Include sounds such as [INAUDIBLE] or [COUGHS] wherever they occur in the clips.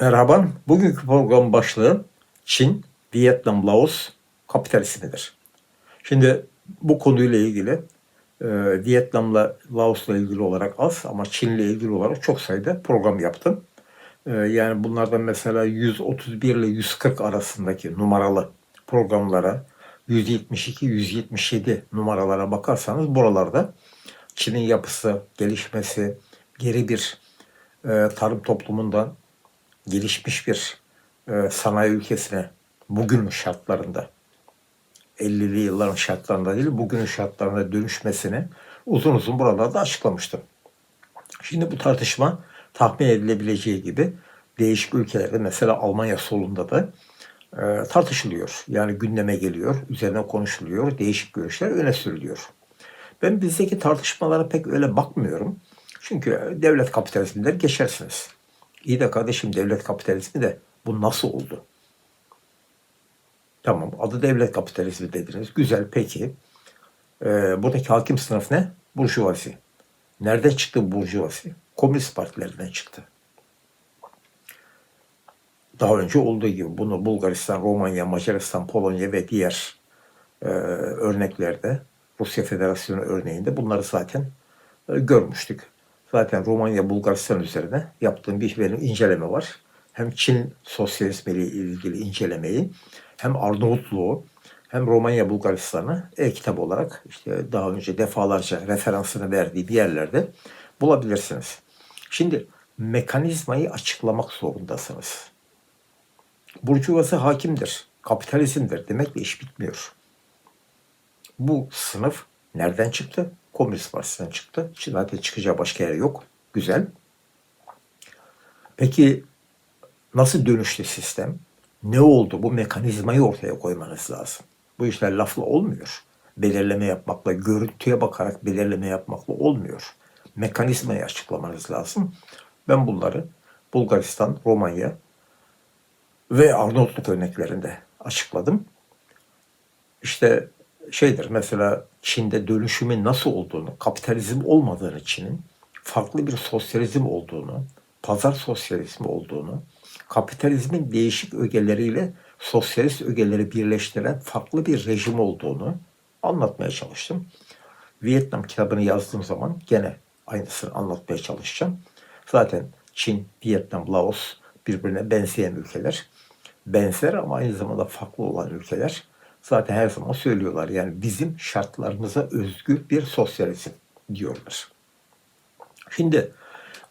Merhaba. Bugünkü program başlığı Çin, Vietnam, Laos kapitalizmidir. Şimdi bu konuyla ilgili e, Vietnam'la Laos'la ilgili olarak az ama Çin'le ilgili olarak çok sayıda program yaptım. E, yani bunlardan mesela 131 ile 140 arasındaki numaralı programlara 172-177 numaralara bakarsanız buralarda Çin'in yapısı, gelişmesi, geri bir e, tarım toplumundan gelişmiş bir e, sanayi ülkesine bugünün şartlarında 50'li yılların şartlarında değil bugünün şartlarına dönüşmesini uzun uzun buralarda açıklamıştım. Şimdi bu tartışma tahmin edilebileceği gibi değişik ülkelerde mesela Almanya solunda da e, tartışılıyor. Yani gündeme geliyor, üzerine konuşuluyor, değişik görüşler öne sürülüyor. Ben bizdeki tartışmalara pek öyle bakmıyorum. Çünkü devlet kapitalizminden geçersiniz. İyi de kardeşim devlet kapitalizmi de bu nasıl oldu? Tamam adı devlet kapitalizmi dediniz. Güzel peki. Ee, buradaki hakim sınıf ne? Burjuvazi. Nereden çıktı bu burjuvazi? Komünist partilerinden çıktı. Daha önce olduğu gibi bunu Bulgaristan, Romanya, Macaristan, Polonya ve diğer e, örneklerde Rusya Federasyonu örneğinde bunları zaten e, görmüştük. Zaten Romanya, Bulgaristan üzerine yaptığım bir benim inceleme var. Hem Çin sosyalizmi ile ilgili incelemeyi, hem Arnavutluğu, hem Romanya, Bulgaristan'ı e-kitap olarak işte daha önce defalarca referansını verdiği bir yerlerde bulabilirsiniz. Şimdi mekanizmayı açıklamak zorundasınız. Burjuvası hakimdir, kapitalizmdir demekle iş bitmiyor. Bu sınıf nereden çıktı? Komünist Partisi'nden çıktı. Zaten çıkacağı başka yer yok. Güzel. Peki nasıl dönüştü sistem? Ne oldu? Bu mekanizmayı ortaya koymanız lazım. Bu işler lafla olmuyor. Belirleme yapmakla, görüntüye bakarak belirleme yapmakla olmuyor. Mekanizmayı açıklamanız lazım. Ben bunları Bulgaristan, Romanya ve Arnavutluk örneklerinde açıkladım. İşte şeydir mesela Çin'de dönüşümün nasıl olduğunu, kapitalizm olmadığını Çin'in farklı bir sosyalizm olduğunu, pazar sosyalizmi olduğunu, kapitalizmin değişik ögeleriyle sosyalist ögeleri birleştiren farklı bir rejim olduğunu anlatmaya çalıştım. Vietnam kitabını yazdığım zaman gene aynısını anlatmaya çalışacağım. Zaten Çin, Vietnam, Laos birbirine benzeyen ülkeler. Benzer ama aynı zamanda farklı olan ülkeler zaten her zaman söylüyorlar. Yani bizim şartlarımıza özgü bir sosyalizm diyorlar. Şimdi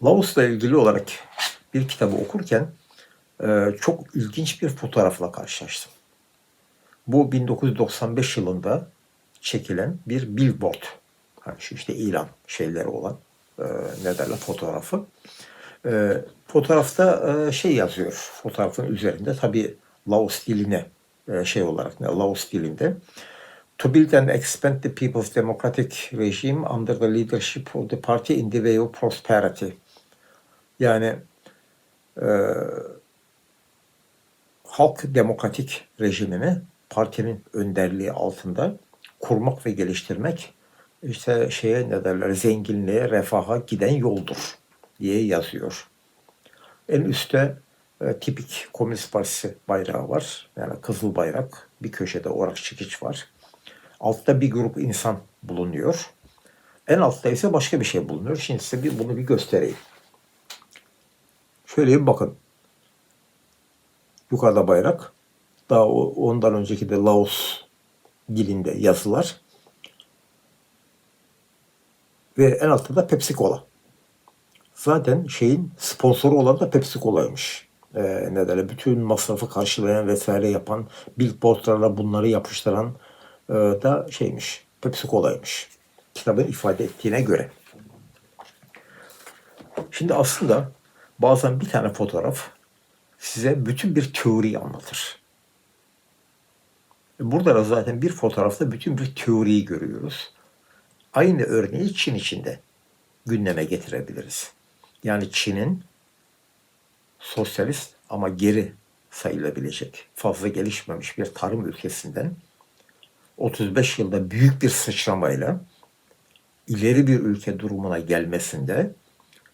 Laos'la ilgili olarak bir kitabı okurken e, çok ilginç bir fotoğrafla karşılaştım. Bu 1995 yılında çekilen bir billboard. Hani şu işte ilan şeyleri olan e, ne derler fotoğrafı. E, fotoğrafta şey yazıyor. Fotoğrafın üzerinde tabii Laos diline şey olarak Laos dilinde. To build and expand the people's democratic regime under the leadership of the party in the way of prosperity. Yani e, halk demokratik rejimini partinin önderliği altında kurmak ve geliştirmek işte şeye ne derler zenginliğe, refaha giden yoldur diye yazıyor. En üstte e, tipik Komünist Partisi bayrağı var. Yani kızıl bayrak. Bir köşede orak çekiç var. Altta bir grup insan bulunuyor. En altta ise başka bir şey bulunuyor. Şimdi size bir, bunu bir göstereyim. Şöyle bir bakın. Yukarıda bayrak. Daha ondan önceki de Laos dilinde yazılar. Ve en altta da Pepsi Cola. Zaten şeyin sponsoru olan da Pepsi Cola'ymış e, ne derler, bütün masrafı karşılayan vesaire yapan billboardlarla bunları yapıştıran e, da şeymiş, Pepsi Cola'ymış. Kitabın ifade ettiğine göre. Şimdi aslında bazen bir tane fotoğraf size bütün bir teoriyi anlatır. Burada da zaten bir fotoğrafta bütün bir teoriyi görüyoruz. Aynı örneği Çin içinde gündeme getirebiliriz. Yani Çin'in sosyalist ama geri sayılabilecek, fazla gelişmemiş bir tarım ülkesinden 35 yılda büyük bir sıçramayla ileri bir ülke durumuna gelmesinde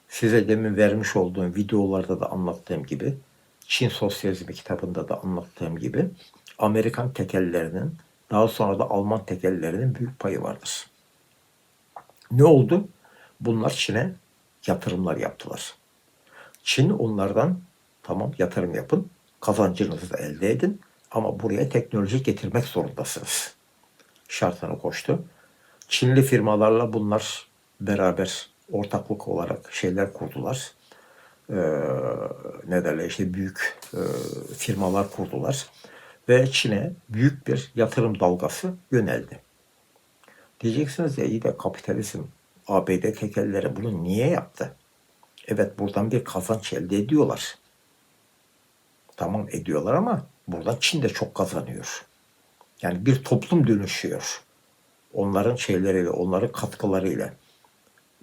size demin vermiş olduğum videolarda da anlattığım gibi Çin Sosyalizmi kitabında da anlattığım gibi Amerikan tekellerinin daha sonra da Alman tekellerinin büyük payı vardır. Ne oldu? Bunlar Çin'e yatırımlar yaptılar. Çin onlardan tamam yatırım yapın, kazancınızı elde edin ama buraya teknoloji getirmek zorundasınız. Şartını koştu. Çinli firmalarla bunlar beraber ortaklık olarak şeyler kurdular. Ee, ne derler işte büyük e, firmalar kurdular ve Çin'e büyük bir yatırım dalgası yöneldi. Diyeceksiniz ya iyi de kapitalizm ABD tekelleri bunu niye yaptı? Evet buradan bir kazanç elde ediyorlar. Tamam ediyorlar ama buradan Çin de çok kazanıyor. Yani bir toplum dönüşüyor. Onların şeyleriyle, onların katkılarıyla.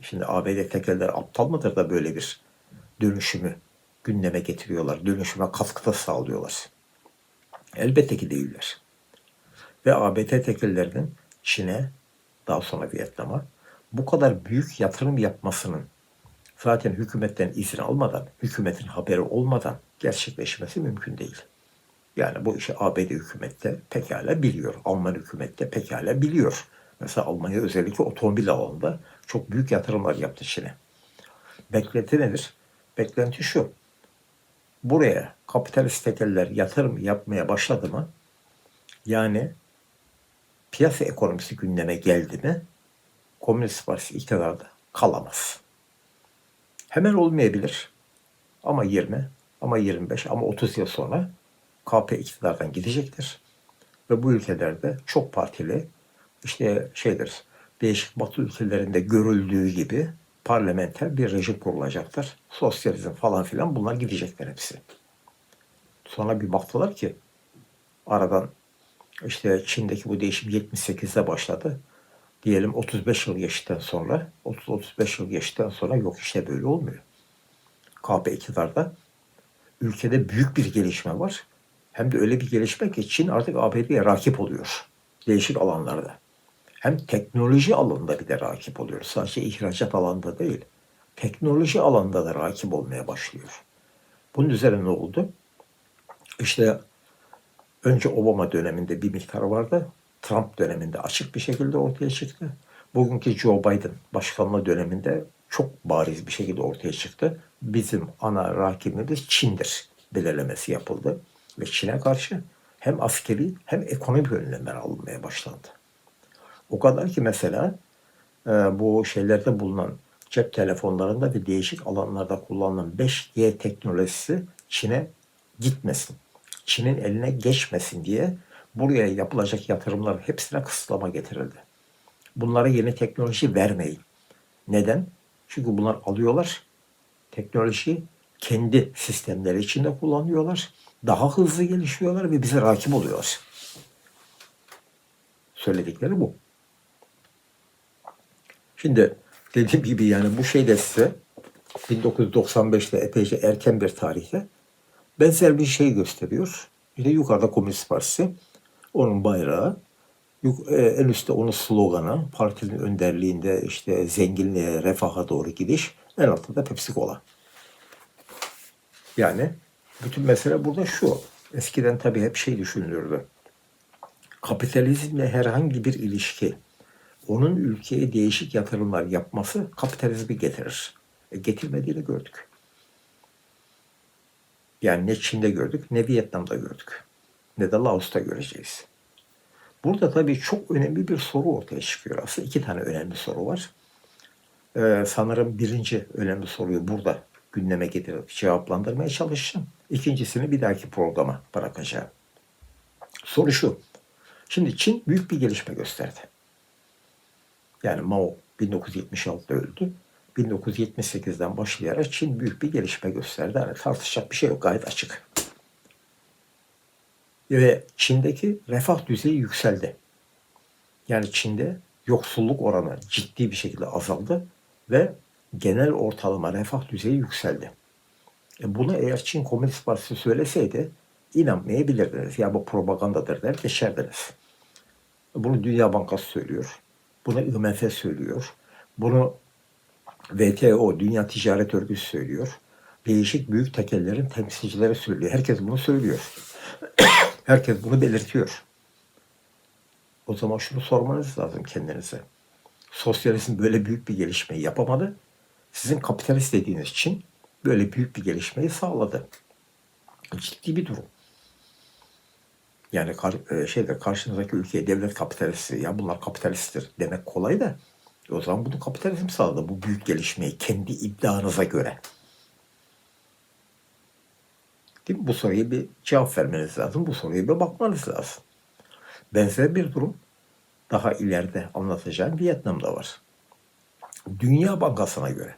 Şimdi ABD tekelleri aptal mıdır da böyle bir dönüşümü gündeme getiriyorlar. Dönüşüme katkıda sağlıyorlar. Elbette ki değiller. Ve ABD tekellerinin Çin'e, daha sonra Vietnam'a bu kadar büyük yatırım yapmasının zaten hükümetten izin almadan, hükümetin haberi olmadan gerçekleşmesi mümkün değil. Yani bu işi ABD hükümette pekala biliyor. Alman hükümette pekala biliyor. Mesela Almanya özellikle otomobil alanında çok büyük yatırımlar yaptı Çin'e. Beklenti nedir? Beklenti şu. Buraya kapitalist tekeller yatırım yapmaya başladı mı? Yani piyasa ekonomisi gündeme geldi mi? Komünist Partisi iktidarda kalamaz. Hemen olmayabilir. Ama 20, ama 25, ama 30 yıl sonra KP iktidardan gidecektir. Ve bu ülkelerde çok partili işte şeydir değişik batı ülkelerinde görüldüğü gibi parlamenter bir rejim kurulacaktır. Sosyalizm falan filan bunlar gidecekler hepsi. Sonra bir baktılar ki aradan işte Çin'deki bu değişim 78'de başladı. Diyelim 35 yıl geçtikten sonra 30-35 yıl geçtikten sonra yok işte böyle olmuyor. KP iktidarda ülkede büyük bir gelişme var. Hem de öyle bir gelişme ki Çin artık ABD'ye rakip oluyor. Değişik alanlarda. Hem teknoloji alanında bir de rakip oluyor. Sadece ihracat alanında değil. Teknoloji alanında da rakip olmaya başlıyor. Bunun üzerine ne oldu? İşte önce Obama döneminde bir miktar vardı. Trump döneminde açık bir şekilde ortaya çıktı. Bugünkü Joe Biden başkanlığı döneminde çok bariz bir şekilde ortaya çıktı. Bizim ana rakibimiz Çin'dir belirlemesi yapıldı. Ve Çin'e karşı hem askeri hem ekonomik önlemler alınmaya başlandı. O kadar ki mesela e, bu şeylerde bulunan cep telefonlarında ve değişik alanlarda kullanılan 5G teknolojisi Çin'e gitmesin. Çin'in eline geçmesin diye buraya yapılacak yatırımların hepsine kısıtlama getirildi. Bunlara yeni teknoloji vermeyin. Neden? Çünkü bunlar alıyorlar. Teknolojiyi kendi sistemleri içinde kullanıyorlar. Daha hızlı gelişiyorlar ve bize rakip oluyorlar. Söyledikleri bu. Şimdi dediğim gibi yani bu şey de size 1995'te epeyce erken bir tarihte benzer bir şey gösteriyor. İşte yukarıda Komünist Partisi, onun bayrağı, en üstte onun sloganı, partinin önderliğinde işte zenginliğe, refaha doğru gidiş, en altta da Pepsi Cola. Yani bütün mesele burada şu. Eskiden tabii hep şey düşünülürdü. Kapitalizmle herhangi bir ilişki, onun ülkeye değişik yatırımlar yapması kapitalizmi getirir. E, getirmediğini gördük. Yani ne Çin'de gördük ne Vietnam'da gördük. Ne de Laos'ta göreceğiz. Burada tabii çok önemli bir soru ortaya çıkıyor. Aslında iki tane önemli soru var. Ee, sanırım birinci önemli soruyu burada gündeme getirip cevaplandırmaya çalışacağım. İkincisini bir dahaki programa bırakacağım. Soru şu. Şimdi Çin büyük bir gelişme gösterdi. Yani Mao 1976'da öldü. 1978'den başlayarak Çin büyük bir gelişme gösterdi. Yani tartışacak bir şey yok gayet açık. Ve Çin'deki refah düzeyi yükseldi. Yani Çin'de yoksulluk oranı ciddi bir şekilde azaldı ve genel ortalama refah düzeyi yükseldi. E bunu eğer Çin Komünist Partisi söyleseydi inanmayabilirdiniz. Ya bu propagandadır der geçerdiniz. Bunu Dünya Bankası söylüyor. Bunu IMF söylüyor. Bunu WTO, Dünya Ticaret Örgütü söylüyor. değişik büyük tekellerin temsilcileri söylüyor. Herkes bunu söylüyor. Herkes bunu belirtiyor. O zaman şunu sormanız lazım kendinize. Sosyalizm böyle büyük bir gelişmeyi yapamadı. Sizin kapitalist dediğiniz için böyle büyük bir gelişmeyi sağladı. Ciddi bir durum. Yani e, şeyde karşınızdaki ülkeye devlet kapitalisti ya bunlar kapitalisttir demek kolay da o zaman bunu kapitalizm sağladı bu büyük gelişmeyi kendi iddianıza göre. Değil mi? Bu soruya bir cevap vermeniz lazım. Bu soruya bir bakmanız lazım. Benzer bir durum daha ileride anlatacağım Vietnam'da var. Dünya Bankası'na göre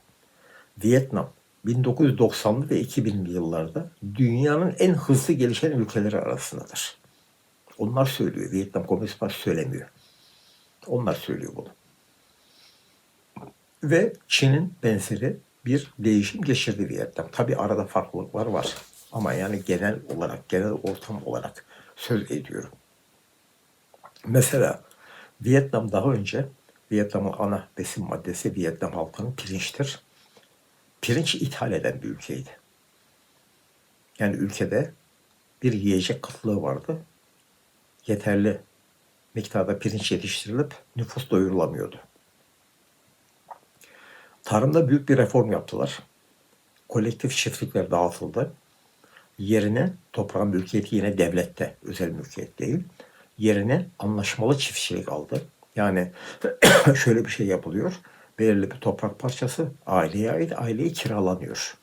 Vietnam 1990'lı ve 2000'li yıllarda dünyanın en hızlı gelişen ülkeleri arasındadır. Onlar söylüyor. Vietnam Komünist Partisi söylemiyor. Onlar söylüyor bunu. Ve Çin'in benzeri bir değişim geçirdi Vietnam. Tabi arada farklılıklar var. Ama yani genel olarak, genel ortam olarak söz ediyorum. Mesela Vietnam daha önce Vietnam'ın ana besin maddesi Vietnam halkının pirinçtir. Pirinç ithal eden bir ülkeydi. Yani ülkede bir yiyecek kıtlığı vardı. Yeterli miktarda pirinç yetiştirilip nüfus doyurulamıyordu. Tarımda büyük bir reform yaptılar. Kolektif çiftlikler dağıtıldı. Yerine toprağın mülkiyeti yine devlette, özel mülkiyet değil. Yerine anlaşmalı çiftçilik aldı. Yani [CLEARS THROAT] şöyle bir şey yapılıyor. Belirli bir toprak parçası aileye ait, aileye kiralanıyor.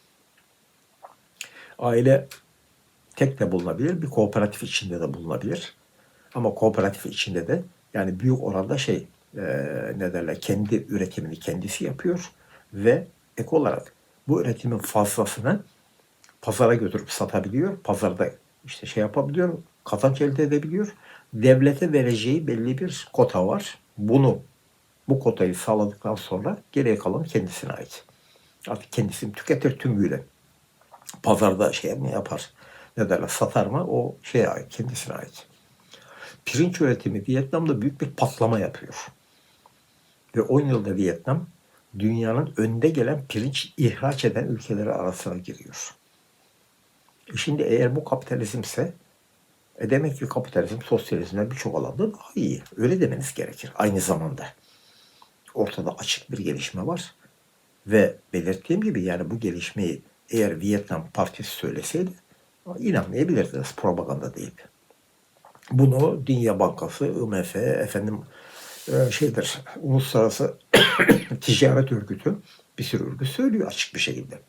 Aile tek de bulunabilir, bir kooperatif içinde de bulunabilir. Ama kooperatif içinde de yani büyük oranda şey e, ne derler kendi üretimini kendisi yapıyor ve ek olarak bu üretimin fazlasını pazara götürüp satabiliyor. Pazarda işte şey yapabiliyor, kazanç elde edebiliyor. Devlete vereceği belli bir kota var. Bunu bu kotayı sağladıktan sonra geriye kalan kendisine ait. Artık kendisini tüketir tümüyle. Pazarda şey mi yapar? Ne derler satar mı? O şeye ait, kendisine ait. Pirinç üretimi Vietnam'da büyük bir patlama yapıyor. Ve 10 yılda Vietnam dünyanın önde gelen pirinç ihraç eden ülkeleri arasına giriyor. E şimdi eğer bu kapitalizmse e demek ki kapitalizm sosyalizmden birçok alanda daha iyi. Öyle demeniz gerekir aynı zamanda. Ortada açık bir gelişme var. Ve belirttiğim gibi yani bu gelişmeyi eğer Vietnam Partisi söyleseydi inanmayabilirdiniz propaganda deyip. Bunu Dünya Bankası, IMF, efendim e, şeydir, Uluslararası [COUGHS] Ticaret Örgütü bir sürü örgüt söylüyor açık bir şekilde.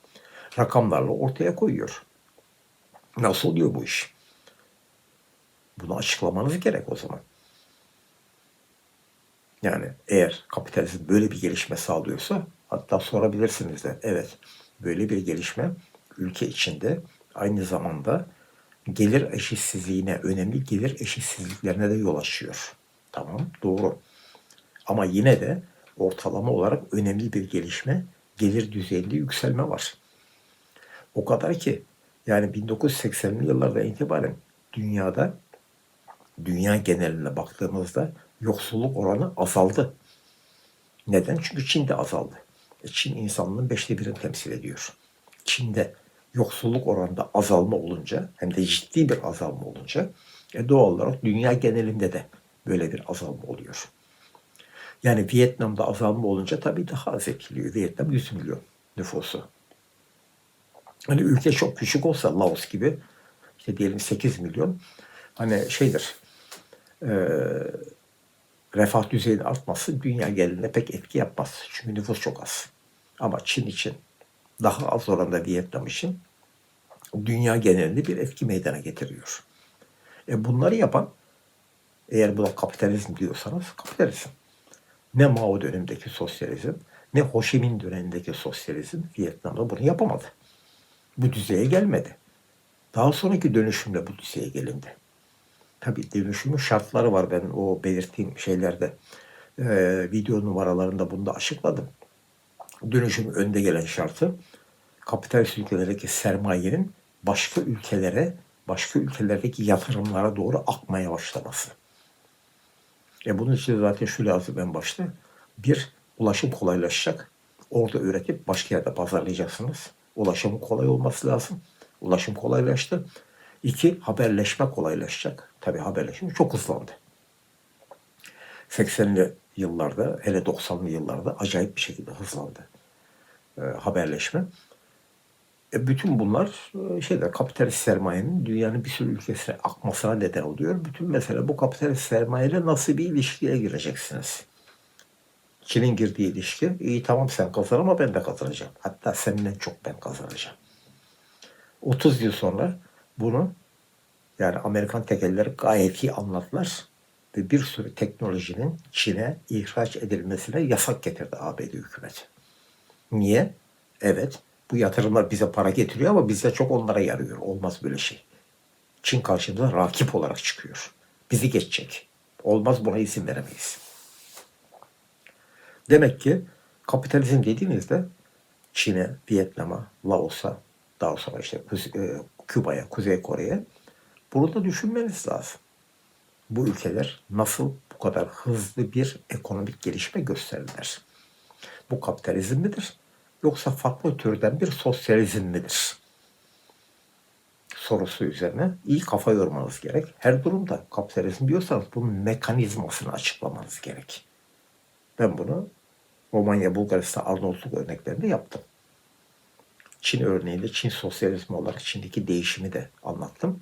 Rakamlarla ortaya koyuyor. Nasıl oluyor bu iş? Bunu açıklamanız gerek o zaman. Yani eğer kapitalizm böyle bir gelişme sağlıyorsa hatta sorabilirsiniz de evet böyle bir gelişme ülke içinde aynı zamanda gelir eşitsizliğine, önemli gelir eşitsizliklerine de yol açıyor. Tamam, doğru. Ama yine de ortalama olarak önemli bir gelişme, gelir düzeyinde yükselme var. O kadar ki yani 1980'li yıllarda itibaren dünyada dünya geneline baktığımızda yoksulluk oranı azaldı. Neden? Çünkü Çin'de azaldı. E Çin insanlığın beşte birini temsil ediyor. Çin'de yoksulluk oranında azalma olunca hem de ciddi bir azalma olunca e doğal olarak dünya genelinde de böyle bir azalma oluyor. Yani Vietnam'da azalma olunca tabii daha az etkiliyor. Vietnam 100 milyon nüfusu. Hani ülke çok küçük olsa Laos gibi işte diyelim 8 milyon hani şeydir e, refah düzeyinin artması dünya genelinde pek etki yapmaz. Çünkü nüfus çok az. Ama Çin için daha az oranda Vietnam için dünya genelinde bir etki meydana getiriyor. E bunları yapan eğer buna kapitalizm diyorsanız kapitalizm. Ne Mao dönemindeki sosyalizm ne Ho Chi Minh dönemindeki sosyalizm Vietnam'da bunu yapamadı. Bu düzeye gelmedi. Daha sonraki dönüşümle bu düzeye gelindi. Tabi dönüşümün şartları var ben o belirttiğim şeylerde. E, video numaralarında bunu da açıkladım. Dönüşümün önde gelen şartı kapitalist ülkelerdeki sermayenin başka ülkelere, başka ülkelerdeki yatırımlara doğru akmaya başlaması. E bunun için zaten şu lazım en başta. Bir, ulaşım kolaylaşacak. Orada üretip başka yerde pazarlayacaksınız. Ulaşımın kolay olması lazım. Ulaşım kolaylaştı. İki, haberleşme kolaylaşacak. Tabii haberleşme çok hızlandı. 80'li yıllarda, hele 90'lı yıllarda acayip bir şekilde hızlandı e, haberleşme. E, bütün bunlar e, şeyde kapitalist sermayenin dünyanın bir sürü ülkesine akmasına neden oluyor. Bütün mesele bu kapitalist sermayeyle nasıl bir ilişkiye gireceksiniz? Çin'in girdiği ilişki, iyi tamam sen kazan ama ben de kazanacağım. Hatta senden çok ben kazanacağım. 30 yıl sonra bunu yani Amerikan tekelleri gayet iyi anlattılar ve bir sürü teknolojinin Çin'e ihraç edilmesine yasak getirdi ABD hükümeti. Niye? Evet, bu yatırımlar bize para getiriyor ama bize çok onlara yarıyor. Olmaz böyle şey. Çin karşımıza rakip olarak çıkıyor. Bizi geçecek. Olmaz buna izin veremeyiz. Demek ki kapitalizm dediğinizde Çin'e, Vietnam'a, Laos'a, daha sonra işte e, Küba'ya, Kuzey Kore'ye bunu da düşünmeniz lazım. Bu ülkeler nasıl bu kadar hızlı bir ekonomik gelişme gösterdiler? Bu kapitalizm midir? Yoksa farklı türden bir sosyalizm midir? Sorusu üzerine iyi kafa yormanız gerek. Her durumda kapitalizm diyorsanız bunun mekanizmasını açıklamanız gerek. Ben bunu Romanya, Bulgaristan, Arnavutluk örneklerinde yaptım. Çin örneğinde Çin sosyalizmi olarak Çin'deki değişimi de anlattım.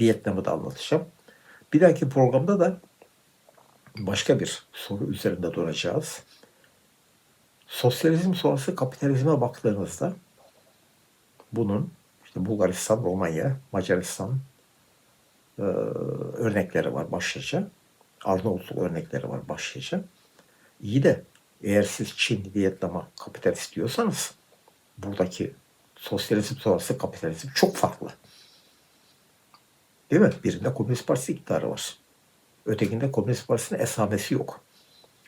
Vietnam'ı da anlatacağım. Bir dahaki programda da başka bir soru üzerinde duracağız. Sosyalizm sonrası kapitalizme baktığınızda bunun işte Bulgaristan, Romanya, Macaristan e, örnekleri var başlıca. Arnavutluk örnekleri var başlıca. İyi de eğer siz Çin, Vietnam'a kapitalist diyorsanız buradaki sosyalizm sonrası kapitalizm çok farklı. Değil mi? Birinde Komünist Partisi iktidarı var. Ötekinde Komünist Partisi'nin esamesi yok.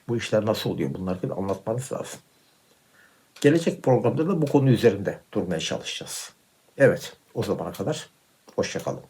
Bu işler nasıl oluyor? Bunları bir anlatmanız lazım. Gelecek programda da bu konu üzerinde durmaya çalışacağız. Evet, o zamana kadar hoşçakalın.